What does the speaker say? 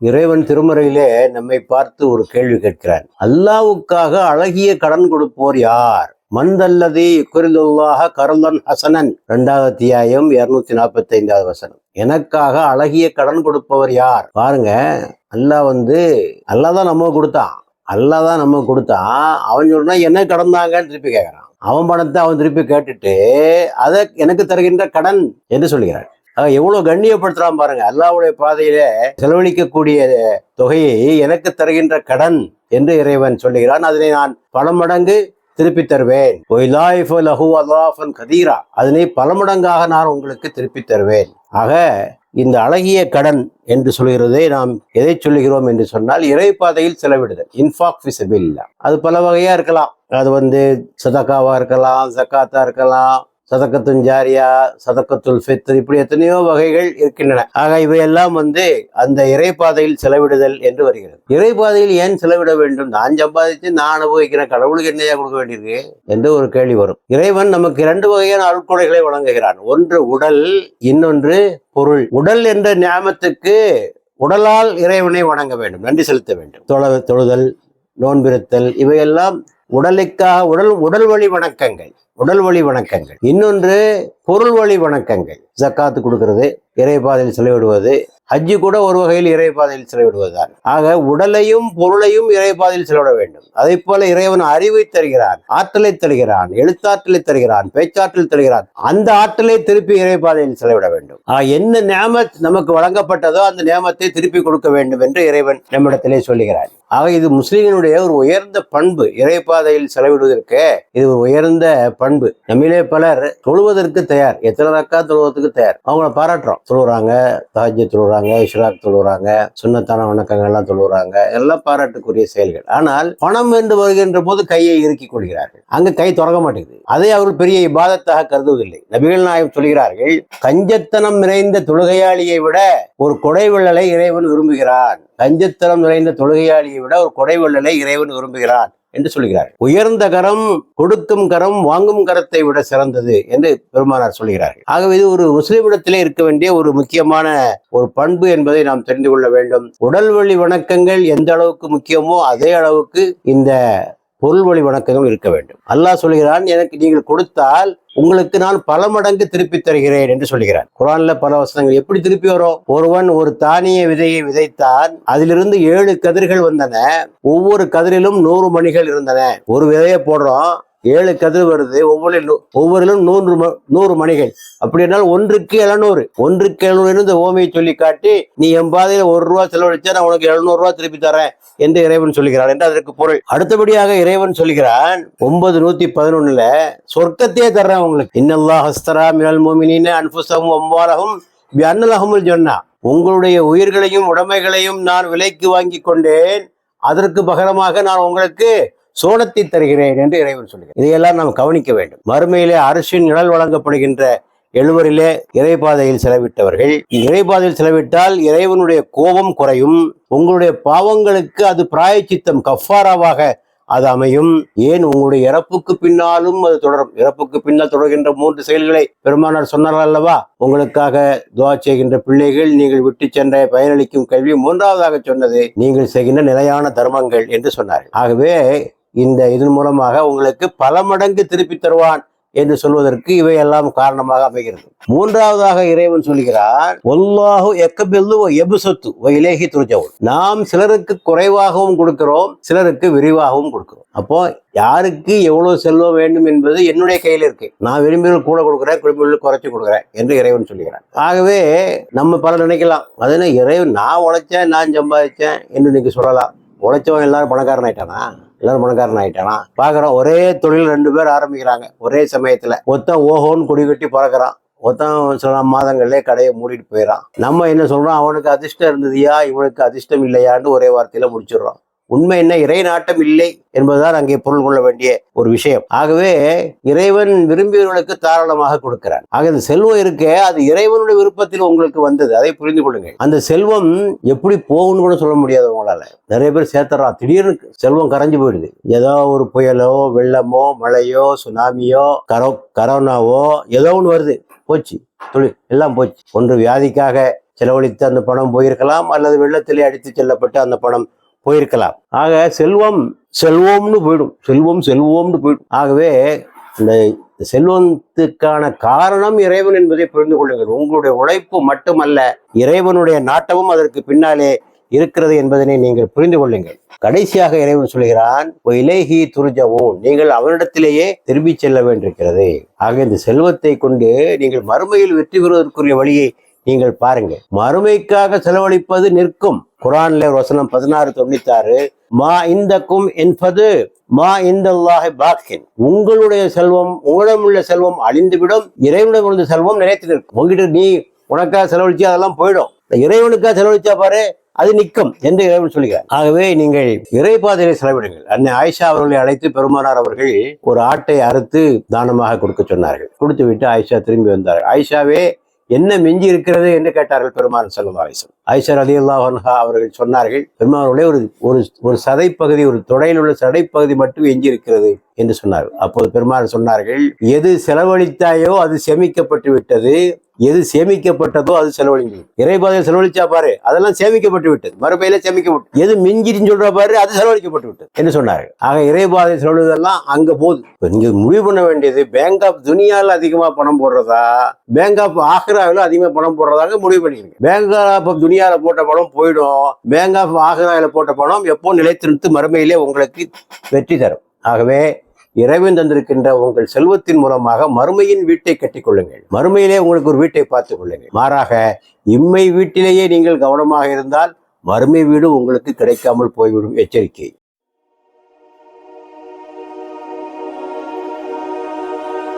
இறைவன் திருமறையிலே நம்மை பார்த்து ஒரு கேள்வி கேட்கிறான் அல்லாவுக்காக அழகிய கடன் கொடுப்போர் யார்? மந்தல்லதி குரிதுல்லாக கருளன் ஹசனன். இரண்டாவது அத்தியாயம் இருநூத்தி நாற்பத்தி ஐந்தாவது வசனம். எனக்காக அழகிய கடன் கொடுப்பவர் யார்? பாருங்க அல்லாஹ் வந்து அல்லாஹ் தான் நம்ம கொடுத்தான். அல்லாஹ் தான் நம்ம கொடுத்தான். அவன் சொன்னா என்ன கடந்தாங்கன்னு திருப்பி கேட்கறான் அவன் பணத்தை அவன் திருப்பி கேட்டுட்டு அதை எனக்கு தருகின்ற கடன் என்று சொல்கிறான் ஆக எவ்வளவு கண்ணியப்படுத்துறான் பாருங்க. அல்லாவுடைய பாதையில செலவழிக்கக்கூடிய தொகையை எனக்கு தருகின்ற கடன் என்று இறைவன் சொல்லுகிறான். அதனை நான் பல மடங்கு திருப்பி தருவேன். கதீரா. அதனை பல மடங்காக நான் உங்களுக்கு திருப்பி தருவேன். ஆக இந்த அழகிய கடன் என்று சொல்கிறதை நாம் எதை சொல்லுகிறோம் என்று சொன்னால் இறைப்பாதையில் செலவிடுதல். இன்ஃபாக் ஃபிசபில்லா அது பல வகையா இருக்கலாம். அது வந்து சதக்காவா இருக்கலாம் ஜக்காத்தா இருக்கலாம் சதக்கத்துன் ஜாரியா சதக்கத்துல் ஃபித்ர் இப்படி எத்தனையோ வகைகள் இருக்கின்றன. ஆக இவையெல்லாம் வந்து அந்த இறைப்பாதையில் செலவிடுதல் என்று வருகிறது. இறைப்பாதையில் ஏன் செலவிட வேண்டும்? நான் சம்பாதிச்சு நான் அனுபவிக்கிறேன் கடவுளுக்கு என்னையா கொடுக்க வேண்டியிருக்கு? என்று ஒரு கேள்வி வரும். இறைவன் நமக்கு இரண்டு வகையான அருட்கொடைகளை வழங்குகிறான். ஒன்று உடல் இன்னொன்று பொருள். உடல் என்ற ஞாபத்துக்கு உடலால் இறைவனை வணங்க வேண்டும். நன்றி செலுத்த வேண்டும். தொழ தொழுதல் நோன்பிருத்தல் இவையெல்லாம் உடலுக்காக உடல் உடல் வழி வணக்கங்கள் உடல் வழி வணக்கங்கள். இன்னொன்று பொருள் வழி வணக்கங்கள். ஜக்காத்து கொடுக்கறது இறைபாதையில் செலவிடுவது ஹஜ்ஜு கூட ஒரு வகையில் இறைப்பாதையில் செலவிடுவதுதான். ஆக உடலையும் பொருளையும் இறைப்பாதையில் செலவிட வேண்டும். அதை போல இறைவன் அறிவை தருகிறான் ஆற்றலை தருகிறான் எழுத்தாற்றலை தருகிறான் பேச்சாற்றல் தருகிறான். அந்த ஆற்றலை திருப்பி இறைப்பாதையில் செலவிட வேண்டும். என்ன நியமத் நமக்கு வழங்கப்பட்டதோ அந்த நியமத்தை திருப்பி கொடுக்க வேண்டும் என்று இறைவன் நம்மிடத்திலே சொல்லுகிறான் ஆக இது முஸ்லிம்களுடைய ஒரு உயர்ந்த பண்பு. இறைப்பாதையில் செலவிடுவதற்கு இது ஒரு உயர்ந்த பண்பு. நம்மிலே பலர் தொழுவதற்கு தயார். எத்தனை ரக்கா தொழுவதற்கு தயார்? அவங்கள பாராட்டுறோம். தொழுகிறாங்க தாஜ்ய தொழுகிறாங்க இஷ்ராக் தொழுகிறாங்க சுண்ணத்தான வணக்கங்கள் எல்லாம் தொழுகிறாங்க எல்லாம் பாராட்டுக்குரிய செயல்கள். ஆனால் பணம் என்று வருகின்ற போது கையை இறுக்கிக் கொள்கிறார்கள். அங்க கை தொடங்க மாட்டேங்குது. அதை அவர்கள் பெரிய இபாதத்தாக கருதுவதில்லை. நபிகள் நாயகம் சொல்கிறார்கள் கஞ்சத்தனம் நிறைந்த தொழுகையாளியை விட ஒரு கொடை விள்ளலை இறைவன் விரும்புகிறான். கஞ்சத்தனம் நிறைந்த தொழுகையாளியை விட ஒரு கொடை விள்ளலை இறைவன் விரும்புகிறான். என்று சொல்கிறார். உயர்ந்த கரம் கொடுக்கும் கரம் வாங்கும் கரத்தை விட சிறந்தது என்று பெருமானார் சொல்கிறார்கள். ஆகவே இது ஒரு முஸ்லிமிடத்திலே இருக்க வேண்டிய ஒரு முக்கியமான ஒரு பண்பு என்பதை நாம் தெரிந்து கொள்ள வேண்டும். உடல் வழி வணக்கங்கள் எந்த அளவுக்கு முக்கியமோ அதே அளவுக்கு இந்த பொருள் வழி வணக்கங்கள் இருக்க வேண்டும். அல்லாஹ் சொல்கிறான் எனக்கு நீங்கள் கொடுத்தால் உங்களுக்கு நான் பல மடங்கு திருப்பி தருகிறேன் என்று சொல்கிறான். குரான்ல பல வசனங்கள் எப்படி திருப்பி வரும்? ஒருவன் ஒரு தானிய விதையை விதைத்தான் அதிலிருந்து ஏழு கதிர்கள் வந்தன. ஒவ்வொரு கதிரிலும் நூறு மணிகள் இருந்தன. ஒரு விதையை போடுறோம் ஏழு கதிர் வருது ஒவ்வொரு ஒவ்வொருலும் நூறு ம- நூறு மணிகள். அப்படி என்றால் ஒன்றுக்கு எழுநூறு. ஒன்றுக்கு எழுநூறு இந்த ஓமையை சொல்லி காட்டி நீ என் பாதையில ஒரு ரூபா செலவழிச்சா நான் உனக்கு எழுநூறு ரூபா திருப்பி தரேன் என்று இறைவன் சொல்கிறார் என்று அதற்கு பொருள். அடுத்தபடியாக இறைவன் சொல்கிறான் ஒன்பது நூத்தி பதினொன்னுல சொர்க்கத்தையே தர்றேன் உங்களுக்கு. இன்னல்லா ஹஸ்தரா மினல் மோமினின அன்புசம் ஒம்பாலகும் அன்னலகமுல் சொன்னா உங்களுடைய உயிர்களையும் உடைமைகளையும் நான் விலைக்கு வாங்கி கொண்டேன். அதற்கு பகரமாக நான் உங்களுக்கு சோளத்தை தருகிறேன் என்று இறைவன் சொல்கிறார் இதையெல்லாம் நாம் கவனிக்க வேண்டும். மறுமையிலே அரசின் நிழல் வழங்கப்படுகின்ற எழுவரிலே இறைபாதையில் செலவிட்டவர்கள். இறைபாதையில் செலவிட்டால் இறைவனுடைய கோபம் குறையும். உங்களுடைய பாவங்களுக்கு அது பிராயச்சித்தம் கஃபாராவாக அது அமையும். ஏன்? உங்களுடைய இறப்புக்கு பின்னாலும் அது தொடரும். இறப்புக்கு பின்னால் தொடர்கின்ற மூன்று செயல்களை பெருமானார் சொன்னார்கள் அல்லவா? உங்களுக்காக துவா செய்கின்ற பிள்ளைகள் நீங்கள் விட்டு சென்ற பயனளிக்கும் கல்வி மூன்றாவதாக சொன்னது நீங்கள் செய்கின்ற நிலையான தர்மங்கள் என்று சொன்னார்கள். ஆகவே இந்த இதன் மூலமாக உங்களுக்கு பல மடங்கு திருப்பி தருவான் என்று சொல்வதற்கு இவையெல்லாம் காரணமாக அமைகிறது. மூன்றாவதாக இறைவன் சொல்கிறார் ஒல்லாஹு எக்கபில்லு எபுசத்து இலேகி துருஜவுன். நாம் சிலருக்கு குறைவாகவும் கொடுக்கிறோம் சிலருக்கு விரிவாகவும் கொடுக்கிறோம். அப்போ யாருக்கு எவ்வளவு செல்வம் வேண்டும் என்பது என்னுடைய கையில் இருக்கு. நான் விரும்பிகள் கூட கொடுக்குறேன் விரும்பிகள் குறைச்சி கொடுக்குறேன் என்று இறைவன் சொல்கிறான். ஆகவே நம்ம பல நினைக்கலாம். அதனால இறைவன் நான் உழைச்சேன் நான் சம்பாதிச்சேன் என்று நீங்க சொல்லலாம். உழைச்சவன் எல்லாரும் பணக்காரன் ஆயிட்டானா? எல்லாரும் பணக்காரன் ஆயிட்டானா? பாக்குறோம் ஒரே தொழில் ரெண்டு பேர் ஆரம்பிக்கிறாங்க. ஒரே சமயத்துல. ஒருத்தன் ஓஹோன்னு கொடி கட்டி பறக்கிறான். ஒருத்தன் சில மாதங்கள்லே கடையை மூடிட்டு போயிடறான். நம்ம என்ன சொல்றோம்? அவனுக்கு அதிர்ஷ்டம் இருந்ததுயா இவனுக்கு அதிர்ஷ்டம் இல்லையான்னு ஒரே வார்த்தையில முடிச்சிடுறோம். உண்மை என்ன? இறை நாட்டம் இல்லை என்பதுதான் அங்கே பொருள் கொள்ள வேண்டிய ஒரு விஷயம். ஆகவே இறைவன் விரும்பியவர்களுக்கு தாராளமாக கொடுக்கிறான். ஆக இந்த செல்வம் இருக்கே அது இறைவனுடைய விருப்பத்தில் உங்களுக்கு வந்தது. அதை புரிந்து கொள்ளுங்கள். அந்த செல்வம் எப்படி போகும்னு கூட சொல்ல முடியாது உங்களால. நிறைய பேர் சேர்த்துறான் திடீர்னு செல்வம் கரைஞ்சு போயிடுது. ஏதோ ஒரு புயலோ வெள்ளமோ மழையோ சுனாமியோ கரோ கரோனாவோ ஏதோ ஒன்று வருது. போச்சு. தொழில் எல்லாம் போச்சு. ஒன்று வியாதிக்காக செலவழித்து அந்த பணம் போயிருக்கலாம். அல்லது வெள்ளத்திலே அடித்து செல்லப்பட்டு அந்த பணம் போயிருக்கலாம். ஆக செல்வம் செல்வம்னு போயிடும். செல்வம் செல்வம்னு போயிடும். ஆகவே இந்த செல்வத்துக்கான காரணம் இறைவன் என்பதை புரிந்து கொள்ளுங்கள். உங்களுடைய உழைப்பு மட்டுமல்ல இறைவனுடைய நாட்டமும் அதற்கு பின்னாலே இருக்கிறது என்பதனை நீங்கள் புரிந்து கொள்ளுங்கள். கடைசியாக இறைவன் சொல்கிறான் இலேஹி துருஜவும் நீங்கள் அவனிடத்திலேயே திரும்பி செல்ல வேண்டியிருக்கிறது. ஆக இந்த செல்வத்தை கொண்டு நீங்கள் மறுமையில் வெற்றி பெறுவதற்குரிய வழியை நீங்கள் பாருங்க. மறுமைக்காக செலவழிப்பது நிற்கும். குரான்ல வசனம் பதினாறு தொண்ணூத்தி ஆறு மா இந்தக்கும் என்பது மா இந்த பாக்கின். உங்களுடைய செல்வம் உங்களிடம் உள்ள செல்வம் அழிந்துவிடும். இறைவனிடம் உள்ள செல்வம் நிலைத்து நிற்கும். உங்ககிட்ட நீ உனக்காக செலவழிச்சு அதெல்லாம் போயிடும். இறைவனுக்காக செலவழிச்சா பாரு அது நிற்கும் என்று இறைவன் சொல்கிறார். ஆகவே நீங்கள் இறைபாதையை செலவிடுங்கள். அன்னை ஆயிஷா அவர்களை அழைத்து பெருமானார் அவர்கள் ஒரு ஆட்டை அறுத்து தானமாக கொடுக்க சொன்னார்கள். கொடுத்து விட்டு ஆயிஷா திரும்பி வந்தார்கள் ஆயிஷாவே என்ன மிஞ்சி இருக்கிறது என்று கேட்டார்கள் பெருமான் செல்லும் ஆயிசம் ஐஷர் அலி அல்லாஹன்ஹா அவர்கள் சொன்னார்கள் பெருமானுடைய ஒரு ஒரு ஒரு சதைப்பகுதி ஒரு தொடையில் உள்ள சதைப்பகுதி மட்டும் எஞ்சி இருக்கிறது என்று சொன்னார்கள். அப்போது பெருமான் சொன்னார்கள் எது செலவழித்தாயோ அது சேமிக்கப்பட்டு விட்டது எது சேமிக்கப்பட்டதோ அது செலவழிங்க. இறைபாதையில் செலவழிச்சா பாரு அதெல்லாம் சேமிக்கப்பட்டு விட்டது. மறுபையில சேமிக்கப்பட்டு எது மிஞ்சின்னு சொல்ற பாரு அது செலவழிக்கப்பட்டு விட்டது. என்று சொன்னார்கள்? ஆக இறைபாதை செலவழிதெல்லாம் அங்க போகுது. நீங்க முடிவு பண்ண வேண்டியது பேங்க் ஆஃப் துனியால அதிகமா பணம் போடுறதா பேங்க் ஆஃப் ஆக்ராவில் அதிகமா பணம் போடுறதாக முடிவு பண்ணிக்கணும் பேங்க் ஆஃப் துனியால போட்ட பணம் போயிடும். பேங்க் ஆஃப் ஆக்ராவில் போட்ட பணம் எப்போ நிலைத்திருத்து மறுமையிலே உங்களுக்கு வெற்றி தரும். ஆகவே இறைவன் தந்திருக்கின்ற உங்கள் செல்வத்தின் மூலமாக மறுமையின் வீட்டை கட்டிக்கொள்ளுங்கள். மறுமையிலே உங்களுக்கு ஒரு வீட்டை பார்த்துக் கொள்ளுங்கள். மாறாக இம்மை வீட்டிலேயே நீங்கள் கவனமாக இருந்தால் மறுமை வீடு உங்களுக்கு கிடைக்காமல் போய்விடும். எச்சரிக்கை.